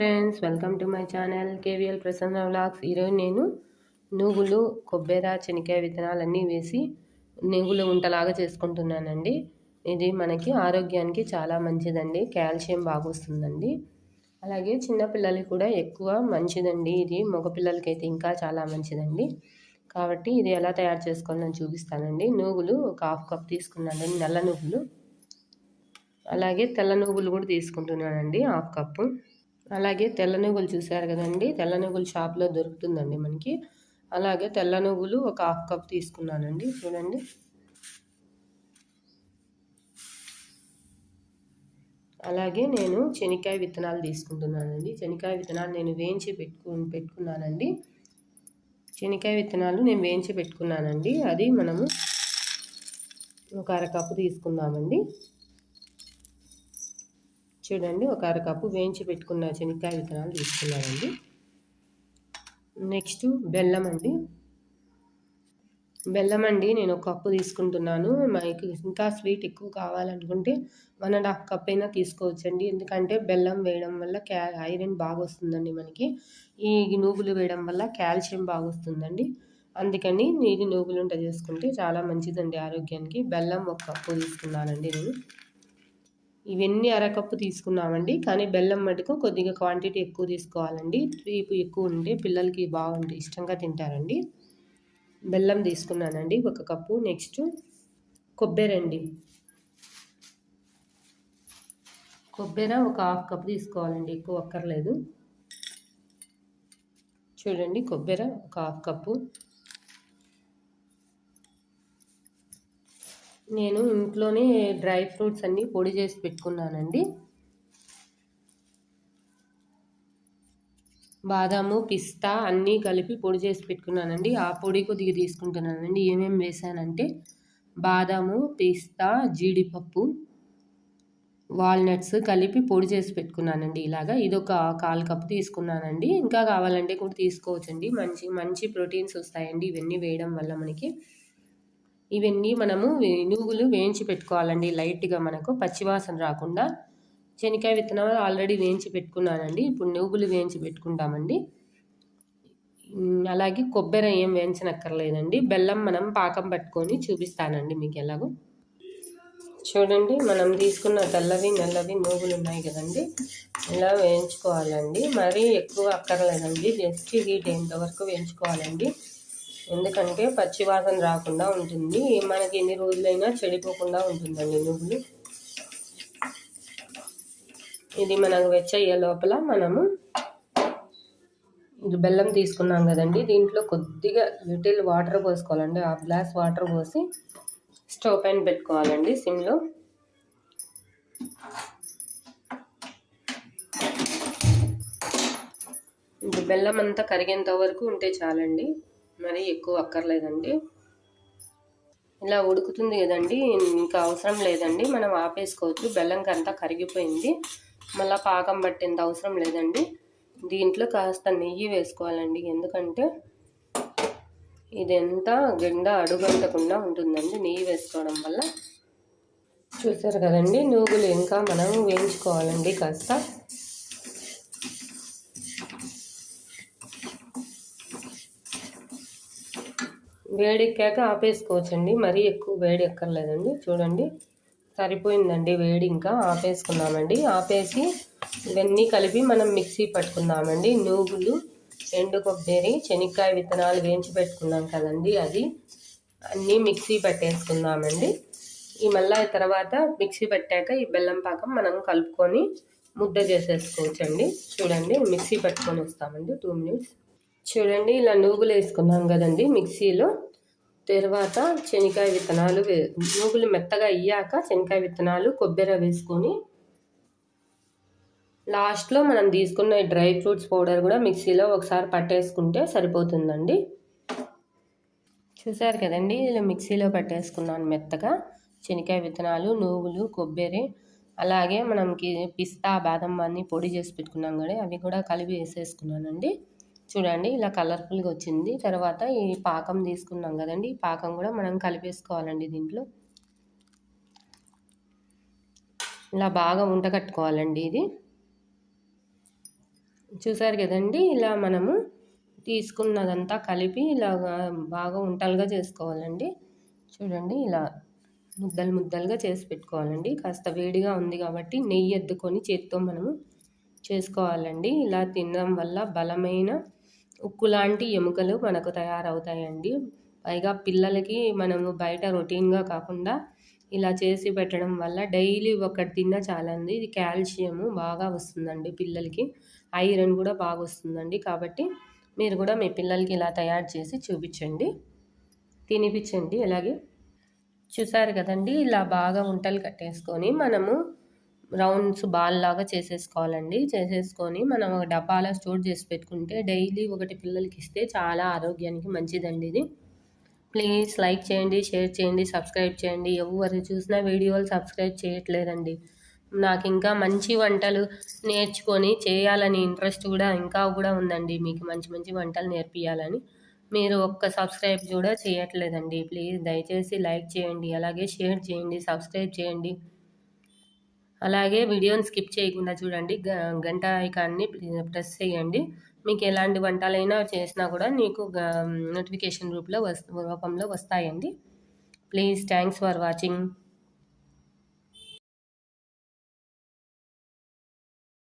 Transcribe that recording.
Friends welcome to my channel KVL Prasanna vlogs ఈరోజు నేను నువ్వులు కొబ్బెర శనక్కాయ విత్తనాలన్నీ వేసి నువ్వులు ఉంటలాగా చేసుకుంటున్నానండి. ఇది మనకి ఆరోగ్యానికి చాలా మంచిదండి. కాల్షియం బాగా వస్తుందండి అలాగే చిన్నపిల్లలకి కూడా ఎక్కువ మంచిదండి ఇది. మగపిల్లలకైతే ఇంకా చాలా మంచిదండి. కాబట్టి ఇది ఎలా తయారు చేసుకోవాలని చూపిస్తానండి. నువ్వులు ఒక హాఫ్ కప్ తీసుకున్నానండి నల్ల నువ్వులు. అలాగే తెల్ల నువ్వులు కూడా తీసుకుంటున్నానండి హాఫ్ కప్పు. అలాగే తెల్ల నువ్వులు చూసారు కదండి. తెల్ల నువ్వులు షాప్లో దొరుకుతుందండి మనకి. అలాగే తెల్ల నువ్వులు ఒక హాఫ్ కప్ తీసుకున్నానండి. చూడండి. అలాగే నేను శనక్కాయ విత్తనాలు తీసుకుంటున్నానండి. శనక్కాయ విత్తనాలు నేను వేయించి పెట్టుకు పెట్టుకున్నానండి. శనక్కాయ విత్తనాలు నేను వేయించి పెట్టుకున్నానండి. అది మనము ఒక అరకప్పు తీసుకుందామండి. చూడండి. ఒక అరకప్పు వేయించి పెట్టుకున్న శనక్కాయ విత్తనాలు తీసుకున్నానండి. నెక్స్ట్ బెల్లం అండి. బెల్లం అండి నేను ఒక కప్పు తీసుకుంటున్నాను. మాకు ఇంకా స్వీట్ ఎక్కువ కావాలనుకుంటే వన్ అండ్ హాఫ్ కప్ అయినా తీసుకోవచ్చండి. ఎందుకంటే బెల్లం వేయడం వల్ల క్యా ఐరన్ బాగా వస్తుందండి మనకి. ఈ నువ్వులు వేయడం వల్ల కాల్షియం బాగా వస్తుందండి అందుకని నీటి నువ్వులు ఉంట చేసుకుంటే చాలా మంచిదండి ఆరోగ్యానికి. బెల్లం ఒక కప్పు తీసుకున్నానండి నేను. ఇవన్నీ అరకప్పు తీసుకున్నామండి. కానీ బెల్లం మటుకు కొద్దిగా క్వాంటిటీ ఎక్కువ తీసుకోవాలండి. తీపి ఎక్కువ ఉంటే పిల్లలకి బాగుంటే ఇష్టంగా తింటారండి. బెల్లం తీసుకున్నానండి ఒక కప్పు. నెక్స్ట్ కొబ్బరి అండి. కొబ్బరి ఒక హాఫ్ కప్ తీసుకోవాలండి. ఎక్కువ అక్కర్లేదు. చూడండి కొబ్బరి ఒక హాఫ్ కప్పు. నేను ఇంట్లోనే డ్రై ఫ్రూట్స్ అన్నీ పొడి చేసి పెట్టుకున్నానండి. బాదాము పిస్తా అన్నీ కలిపి పొడి చేసి పెట్టుకున్నానండి. ఆ పొడి కొద్దిగా తీసుకుంటున్నానండి. ఏమేమి వేసానంటే బాదాము పిస్తా జీడిపప్పు వాల్నట్స్ కలిపి పొడి చేసి పెట్టుకున్నానండి. ఇలాగా ఇది ఒక కాల్ కప్పు తీసుకున్నానండి. ఇంకా కావాలంటే కూడా తీసుకోవచ్చండి. మంచి మంచి ప్రోటీన్స్ వస్తాయండి. ఇవన్నీ వేయడం వల్ల మనకి ఇవన్నీ మనము నువ్వులు వేయించి పెట్టుకోవాలండి. లైట్గా మనకు పచ్చివాసన రాకుండా. శనక్కాయ విత్తనాలు ఆల్రెడీ వేయించి పెట్టుకున్నానండి. ఇప్పుడు నువ్వులు వేయించి పెట్టుకుంటామండి. అలాగే కొబ్బరి ఏం వేయించనక్కర్లేదండి. బెల్లం మనం పాకం పట్టుకొని చూపిస్తానండి మీకు ఎలాగో. చూడండి మనం తీసుకున్న తెల్లవి నల్లవి నువ్వులు ఉన్నాయి కదండి. ఇలా వేయించుకోవాలండి. మరీ ఎక్కువ అక్కర్లేదండి. జస్ట్ హీట్ అయ్యేంత వరకు వేయించుకోవాలండి. ఎందుకంటే పచ్చివాసన రాకుండా ఉంటుంది. మనకి ఎన్ని రోజులైనా చెడిపోకుండా ఉంటుందండి నువ్వులు. ఇది మనకు వెచ్చయ్యే లోపల మనము ఇది బెల్లం తీసుకున్నాం కదండి. దీంట్లో కొద్దిగా లిటిల్ వాటర్ పోసుకోవాలండి. ఆ గ్లాస్ వాటర్ పోసి స్టవ్ పైన పెట్టుకోవాలండి సిమ్లో. ఇది బెల్లం అంతా కరిగేంత వరకు ఉంటే చాలండి. మరీ ఎక్కువ అక్కర్లేదండి. ఇలా ఉడుకుతుంది కదండి ఇంకా అవసరం లేదండి. మనం ఆపేసుకోవచ్చు. బెల్లంకి అంతా కరిగిపోయింది. మళ్ళీ పాకం పట్టేంత అవసరం లేదండి. దీంట్లో కాస్త నెయ్యి వేసుకోవాలండి. ఎందుకంటే ఇదంతా గిండ అడుగంటకుండా ఉంటుందండి నెయ్యి వేసుకోవడం వల్ల. చూసారు కదండి నూగులు ఇంకా మనం వేయించుకోవాలండి కాస్త. వేడెక్కాక ఆపేసుకోవచ్చండి. మరీ ఎక్కువ వేడి ఎక్కర్లేదండి చూడండి సరిపోయిందండి వేడి ఇంకా. ఆపేసుకున్నామండి. ఆపేసి ఇవన్నీ కలిపి మనం మిక్సీ పట్టుకుందామండి. నువ్వులు ఎండు కొబ్బరి శనక్కాయ విత్తనాలు వేయించి పెట్టుకున్నాం కదండి అది. అన్నీ మిక్సీ పట్టేసుకుందామండి. ఈ మళ్ళీ తర్వాత మిక్సీ పెట్టాక ఈ బెల్లం పాకం మనం కలుపుకొని ముద్ద చేసేసుకోవచ్చండి. చూడండి మిక్సీ పట్టుకొని వస్తామండి. Two minutes. చూడండి ఇలా నూగులు వేసుకున్నాం కదండి మిక్సీలో. తర్వాత శనగకాయ విత్తనాలు వే నూగులు మెత్తగా అయ్యాక శనగకాయ విత్తనాలు కొబ్బరి వేసుకొని లాస్ట్లో మనం తీసుకున్న డ్రై ఫ్రూట్స్ పౌడర్ కూడా మిక్సీలో ఒకసారి పట్టేసుకుంటే సరిపోతుందండి. చూసారు కదండి ఇలా మిక్సీలో పట్టేసుకున్నాను మెత్తగా. శనగకాయ విత్తనాలు నువ్వులు కొబ్బరి అలాగే మనకి పిస్తా బాదం అన్నీ పొడి చేసి పెట్టుకున్నాం కదా అవి కూడా కలిపి వేసేసుకున్నానండి. చూడండి ఇలా కలర్ఫుల్గా వచ్చింది. తర్వాత ఈ పాకం తీసుకున్నాం కదండి. ఈ పాకం కూడా మనం కలిపేసుకోవాలండి దీంట్లో. ఇలా బాగా ఉంట కట్టుకోవాలండి ఇది. చూసారు కదండి ఇలా మనము తీసుకున్నదంతా కలిపి ఇలా బాగా ఉంటలుగా చేసుకోవాలండి. చూడండి ఇలా ముద్దలు ముద్దలుగా చేసి పెట్టుకోవాలండి. కాస్త వేడిగా ఉంది కాబట్టి నెయ్యి ఎద్దుకొని చేత్తో మనము చేసుకోవాలండి. ఇలా తినడం వల్ల బలమైన ఉక్కు లాంటి ఎముకలు మనకు తయారవుతాయండి. పైగా పిల్లలకి మనము బయట రొటీన్గా కాకుండా ఇలా చేసి పెట్టడం వల్ల డైలీ ఒకటి తిన్నా చాలండి. ఇది కాల్షియము బాగా వస్తుందండి పిల్లలకి. ఐరన్ కూడా బాగా వస్తుందండి. కాబట్టి మీరు కూడా మీ పిల్లలకి ఇలా తయారు చేసి చూపించండి. తినిపించండి. అలాగే చూసారు కదండి ఇలా బాగా ఉంటలు కట్టేసుకొని మనము రౌండ్స్ బాల్ లాగా చేసేసుకోవాలండి. చేసేసుకొని మనం ఒక డబ్బాలో స్టోర్ చేసి పెట్టుకుంటే డైలీ ఒకటి పిల్లలకి ఇస్తే చాలా ఆరోగ్యానికి మంచిదండి ఇది. ప్లీజ్ లైక్ చేయండి షేర్ చేయండి సబ్స్క్రైబ్ చేయండి. ఎవరు చూసినా వీడియోలు సబ్స్క్రైబ్ చేయట్లేదండి. నాకు ఇంకా మంచి వంటలు నేర్చుకొని చేయాలని ఇంట్రెస్ట్ కూడా ఇంకా కూడా ఉందండి. మీకు మంచి మంచి వంటలు నేర్పియాలని. మీరు ఒక్క సబ్స్క్రైబ్ కూడా చేయట్లేదండి. ప్లీజ్ దయచేసి లైక్ చేయండి అలాగే షేర్ చేయండి సబ్స్క్రైబ్ చేయండి. అలాగే వీడియోని స్కిప్ చేయకుండా చూడండి. గంట ఐకాన్ని ప్రెస్ చేయండి. మీకు ఎలాంటి వంటలైనా చేసినా కూడా మీకు నోటిఫికేషన్ రూపంలో వస్ రూపంలో వస్తాయండి. Please thanks for watching.